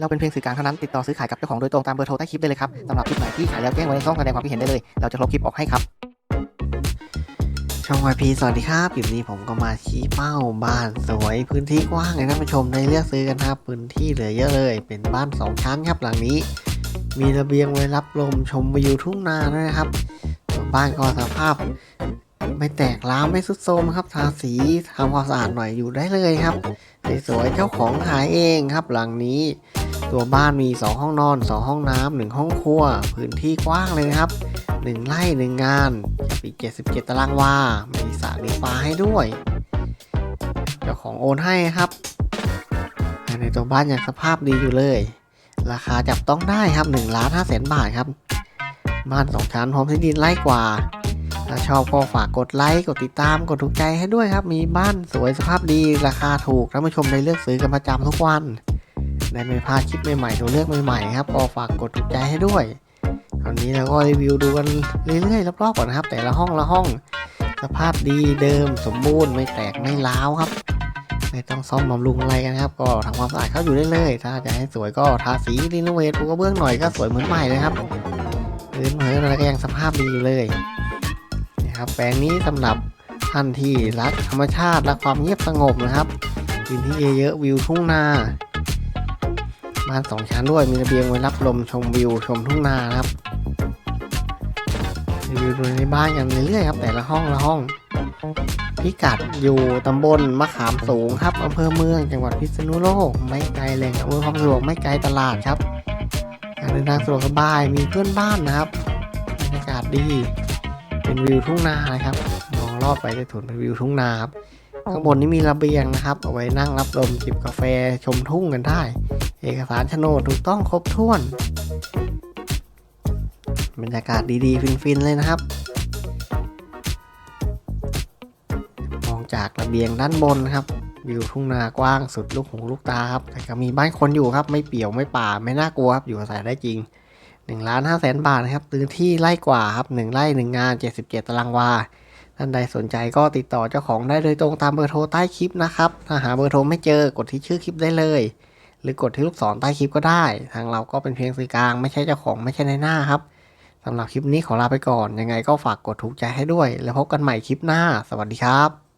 เราเป็นเพียงสื่อกลางเท่านั้น ติดต่อซื้อขายกับเจ้าของโดยตรงตามเบอร์โทรใต้คลิปได้เลยครับสำหรับคลิปไหนที่ขายแล้วแจ้งไว้ในช่องแสดงความคิดเห็นได้เลย เราจะลบคลิปออกให้ครับ ช่อง YP สวัสดีครับคลิปนี้ผมก็มาชี้เป้าบ้านสวย พื้นที่กว้างให้ท่านผู้ชมได้เลือกซื้อกันครับ พื้นที่เหลือเยอะเลย เป็นบ้าน 2 ชั้นครับหลังนี้ มีระเบียงไว้รับลมชมวิวทุ่งนาด้วยนะครับบ้านก็สภาพไม่แตกร้าวไม่สุดโทรมครับทาสีทำความสะอาดหน่อยอยู่ได้เลยครับสวยๆเจ้าของขายเองครับ หลังนี้ ตัวบ้านมี 2 ห้องนอน 2 ห้องน้ำหนึ่งห้องครัว พื้นที่กว้างเลยนะครับ 1 ไร่ 1 งานอีก77 ตารางวา มีสระมีฟ้าให้ด้วย เจ้าของโอนให้ครับภายในตัวบ้านยังสภาพดีอยู่เลย ราคาจับต้องได้ครับ1ล้าน5แสนบาทครับ บ้าน 2 ชั้นพร้อมที่ดินไร่กว่า ถ้าชอบก็ฝากกดไลค์ กดติดตาม กดถูกใจให้ด้วยครับ มีบ้านสวยสภาพดี ราคาถูกท่านผู้ชมได้เลือกซื้อกันประจำทุกวัน ได้ไม่พลาดคลิปใหม่ๆตัวเลือกใหม่ๆครับก็ฝากกดถูกใจให้ด้วยคราวนี้เราก็รีวิวดูกันเรื่อยๆรอบๆก่อนนะครับ แต่ละห้องละห้อง สภาพดีเดิมสมบูรณ์ไม่แตกไม่ร้าวครับไม่ต้องซ่อมบำรุงอะไรกันครับ ก็ทำความสะอาดเข้าอยู่ได้เลยถ้าจะให้สวยก็ทาสีรีโนเวทปูกระเบื้องหน่อยก็สวยเหมือนใหม่เลยครับพื้นเหินอะไรก็ยังสภาพดีอยู่เลยนะครับแปลงนี้สำหรับท่านที่รักธรรมชาติรักความเงียบสงบนะครับพื้นที่เยอะๆวิวทุ่งนา บ้านสองชั้นด้วยมีระเบียงไว้รับลมชมวิวชมทุ่งนาครับรีวิวดูในบ้านกันเรื่อยๆครับ แต่ละห้องละห้อง พิกัดอยู่ตำบลมะขามสูงครับอำเภอเมืองจังหวัดพิษณุโลกไม่ไกลแหล่งอำนวยความสะดวกไม่ไกลตลาดครับการเดินทางสะดวกสบายมีเพื่อนบ้านนะครับบรรยากาศดี เป็นวิวทุ่งนานะครับมองรอบไปจะถุนเป็นวิวทุ่งนาครับ ข้างบนนี้มีระเบียงนะครับ เอาไว้นั่งรับลมจิบกาแฟชมทุ่งกันได้ เอกสารโฉนดถูกต้องครบถ้วน บรรยากาศดีๆ ฟินๆ เลยนะครับ มองจากระเบียงด้านบนนะครับ วิวทุ่งนากว้างสุดลูกหูลูกตาครับ แต่ก็มีบ้านคนอยู่ครับ ไม่เปี่ยวไม่ป่าไม่น่ากลัวครับ อยู่อาศัยได้จริง1ล้าน5แสนบาทนะครับพื้นที่ไร่กว่าครับ1ไร่1งาน77 ตารางวา ท่านใดสนใจก็ติดต่อเจ้าของได้โดยตรงตามเบอร์โทรใต้คลิปนะครับ ถ้าหาเบอร์โทรไม่เจอกดที่ชื่อคลิปได้เลย หรือกดที่ลูกศรใต้คลิปก็ได้ ทางเราก็เป็นเพียงสื่อกลางไม่ใช่เจ้าของไม่ใช่ในหน้าครับสำหรับคลิปนี้ขอลาไปก่อน ยังไงก็ฝากกดถูกใจให้ด้วย แล้วพบกันใหม่คลิปหน้า สวัสดีครับ